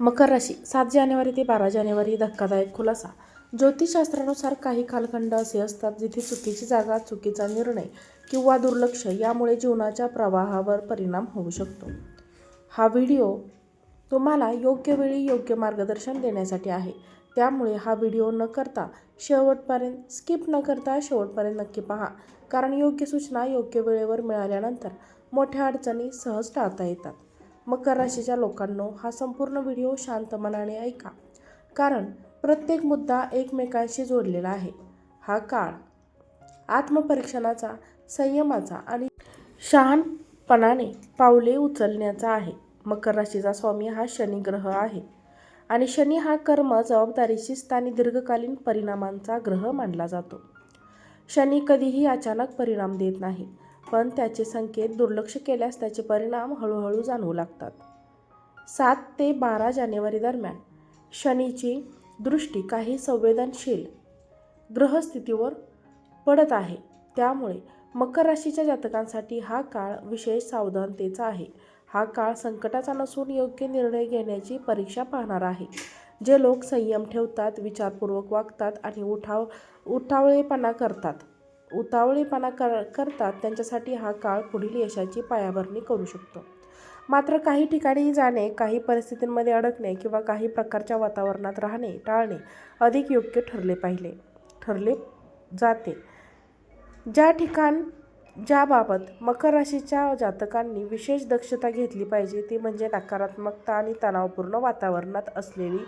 मकर राशी सात जानेवारी ते बारा जानेवारी धक्कादायक खुलासा. ज्योतिषशास्त्रानुसार काही कालखंड असे असतात जिथे चुकीची जागा चुकीचा निर्णय किंवा दुर्लक्ष यामुळे जीवनाच्या प्रवाहावर परिणाम होऊ शकतो. हा व्हिडिओ तुम्हाला योग्य वेळी योग्य मार्गदर्शन देण्यासाठी आहे. त्यामुळे हा व्हिडिओ न करता शेवटपर्यंत स्किप न करता शेवटपर्यंत नक्की पहा. कारण योग्य सूचना योग्य वेळेवर मिळाल्यानंतर मोठ्या अडचणी सहज टाळता येतात. मकर राशीच्या लोकांनो हा संपूर्ण व्हिडिओ शांत मनाने ऐका. कारण प्रत्येक मुद्दा एकमेकांशी जोडलेला आहे. हा काळ आत्मपरीक्षणाचा संयमाचा आणि शहाणपणाने पावले उचलण्याचा आहे. मकर राशीचा स्वामी हा शनी ग्रह आहे आणि शनी हा कर्म जबाबदारी शिस्त आणि दीर्घकालीन परिणामांचा ग्रह मानला जातो. शनी कधीही अचानक परिणाम देत नाही. पण त्याचे संकेत दुर्लक्ष केल्यास त्याचे परिणाम हळूहळू जाणवू लागतात. सात ते बारा जानेवारी दरम्यान शनीची दृष्टी काही संवेदनशील ग्रहस्थितीवर पडत आहे. त्यामुळे मकर राशीच्या जातकांसाठी हा काळ विशेष सावधानतेचा आहे. हा काळ संकटाचा नसून योग्य निर्णय घेण्याची परीक्षा पाहणार आहे. जे लोक संयम ठेवतात विचारपूर्वक वागतात आणि उठाव उठावळेपणा करतात. उतावळेपणा कर करतात त्यांच्यासाठी हा काळ पुढील यशाची पायाभरणी करू शकतो. मात्र काही ठिकाणी जाणे काही परिस्थितींमध्ये अडकणे किंवा काही प्रकारच्या वातावरणात राहणे टाळणे अधिक योग्य ठरले पाहिले ठरले जाते. ज्या ठिकाण ज्याबाबत मकर राशीच्या जातकांनी विशेष दक्षता घेतली पाहिजे ती म्हणजे नकारात्मकता आणि तणावपूर्ण वातावरणात असलेली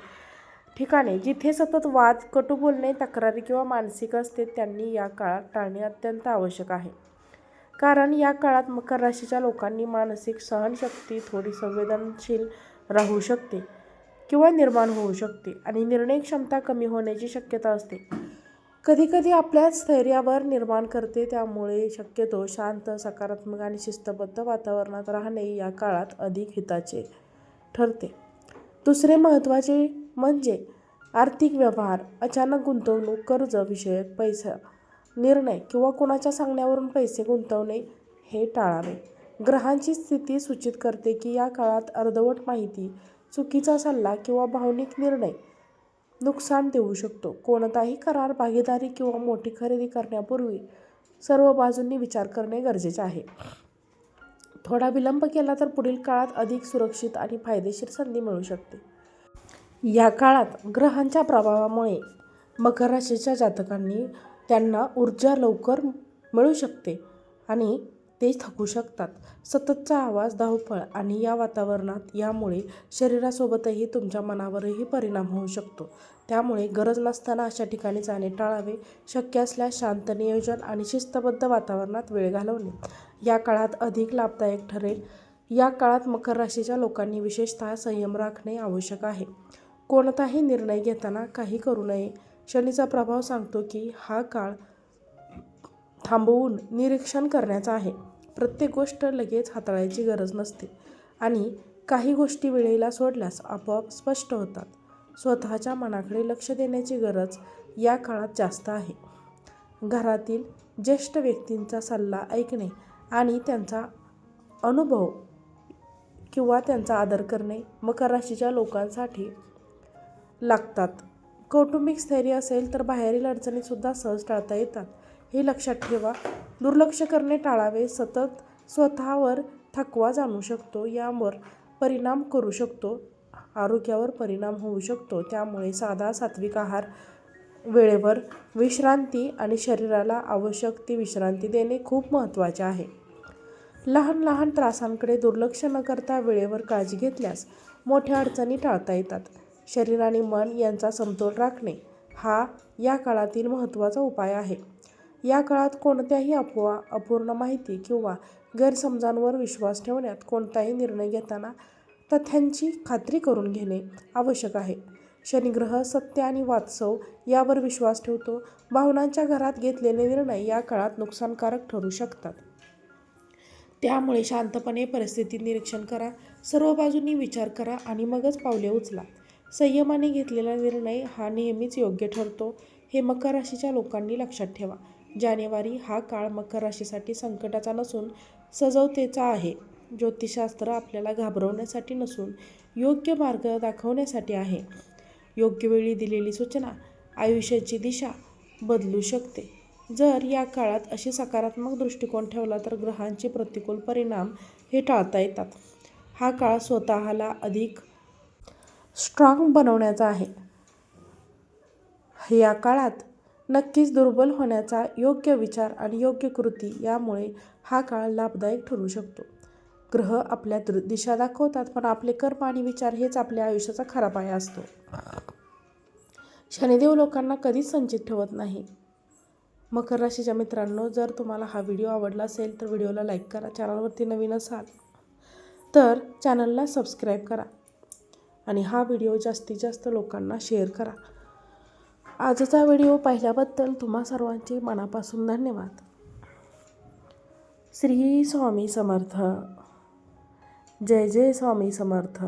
ठिकाणे जिथे सतत वाद कटू बोलणे तक्रारी किंवा मानसिक असते त्यांनी या काळात टाळणे अत्यंत आवश्यक आहे. कारण या काळात मकर राशीच्या लोकांनी मानसिक सहनशक्ती थोडी संवेदनशील राहू शकते किंवा निर्माण होऊ शकते आणि निर्णय क्षमता कमी होण्याची शक्यता असते. कधीकधी आपल्या स्थैर्यावर निर्माण करते त्यामुळे शक्यतो शांत सकारात्मक आणि शिस्तबद्ध वातावरणात राहणे या काळात अधिक हिताचे ठरते. दुसरे महत्त्वाचे म्हणजे आर्थिक व्यवहार अचानक गुंतवणूक कर्ज विषयक पैसा निर्णय किंवा कोणाच्या सांगण्यावरून पैसे गुंतवणे हे टाळावे. ग्रहांची स्थिती सूचित करते की या काळात अर्धवट माहिती चुकीचा सल्ला किंवा भावनिक निर्णय नुकसान देऊ शकतो. कोणताही करार भागीदारी किंवा मोठी खरेदी करण्यापूर्वी सर्व बाजूंनी विचार करणे गरजेचे आहे. थोडा विलंब केला तर पुढील काळात अधिक सुरक्षित आणि फायदेशीर संधी मिळू शकते. या काळात ग्रहांच्या प्रभावामुळे मकर राशीच्या जातकांनी त्यांना ऊर्जा लवकर मिळू शकते आणि ते थकू शकतात. सततचा आवाज धावपळ आणि या वातावरणात यामुळे शरीरासोबतही तुमच्या मनावरही परिणाम होऊ शकतो. त्यामुळे गरज नसताना अशा ठिकाणी जाणे टाळावे. शक्य असल्यास शांत नियोजन आणि शिस्तबद्ध वातावरणात वेळ घालवणे. या काळात अधिक लाभदायक ठरेल. या काळात मकर राशीच्या लोकांनी विशेषतः संयम राखणे आवश्यक आहे. कोणताही निर्णय घेताना काही करू नये. शनीचा प्रभाव सांगतो की हा काळ थांबवून निरीक्षण करण्याचा आहे. प्रत्येक गोष्ट लगेच हाताळायची गरज नसते आणि काही गोष्टी वेळेला सोडल्यास आपोआप स्पष्ट होतात. स्वतःच्या मनाकडे लक्ष देण्याची गरज या काळात जास्त आहे. घरातील ज्येष्ठ व्यक्तींचा सल्ला ऐकणे आणि त्यांचा अनुभव किंवा त्यांचा आदर करणे मकर राशीच्या लोकांसाठी लागतात. कौटुंबिक स्थैर्य असेल तर बाहेरील अडचणीसुद्धा सहज टाळता येतात. हे लक्षात ठेवा. दुर्लक्ष करणे टाळावे. सतत स्वतःवर थकवा जाणू शकतो. यावर परिणाम करू शकतो. आरोग्यावर परिणाम होऊ शकतो. त्यामुळे साधा सात्विक आहार वेळेवर विश्रांती आणि शरीराला आवश्यक ती विश्रांती देणे खूप महत्त्वाचे आहे. लहान लहान त्रासांकडे दुर्लक्ष न करता वेळेवर काळजी घेतल्यास मोठ्या अडचणी टाळता येतात. शरीर आणि मन यांचा समतोल राखणे हा या काळातील महत्त्वाचा उपाय आहे. या काळात कोणत्याही अफवा अपूर्ण माहिती किंवा गैरसमजांवर विश्वास ठेवण्यात कोणताही निर्णय घेताना तथ्यांची खात्री करून घेणे आवश्यक आहे. शनिग्रह सत्य आणि वात्सव यावर विश्वास ठेवतो. भावनांच्या घरात घेतलेले निर्णय या काळात नुकसानकारक ठरू शकतात. त्यामुळे शांतपणे परिस्थिती निरीक्षण करा सर्व बाजूंनी विचार करा आणि मगच पावले उचला. संयमाने घेतलेला निर्णय हा नेहमीच योग्य ठरतो. हे मकर राशीच्या लोकांनी लक्षात ठेवा. जानेवारी हा काळ मकर राशीसाठी संकटाचा नसून सजवतेचा आहे. ज्योतिषशास्त्र आपल्याला घाबरवण्यासाठी नसून योग्य मार्ग दाखवण्यासाठी आहे. योग्य वेळी दिलेली सूचना आयुष्याची दिशा बदलू शकते. जर या काळात अशी सकारात्मक दृष्टिकोन ठेवला तर ग्रहांचे प्रतिकूल परिणाम हे टाळता येतात. हा काळ स्वतःला अधिक स्ट्रॉंग बनवण्याचा आहे. या काळात नक्कीच दुर्बल होण्याचा योग्य विचार आणि योग्य कृती यामुळे हा काळ लाभदायक ठरू शकतो. ग्रह आपल्या दृ दिशा दाखवतात पण आपले कर्म आणि विचार हेच आपल्या आयुष्याचा खरा पाया असतो. शनिदेव लोकांना कधीच संचित ठेवत नाही. मकर राशीच्या मित्रांनो जर तुम्हाला हा व्हिडिओ आवडला असेल तर व्हिडिओला लाईक करा चॅनलवरती नवीन असाल तर चॅनलला सबस्क्राईब करा. आणि हा व्हिडिओ जास्तीत जास्त लोकांना शेअर करा. आजचा व्हिडिओ पाहिल्याबद्दल तुम्हा सर्वांचे मनापासून धन्यवाद. श्री स्वामी समर्थ. जय जय स्वामी समर्थ.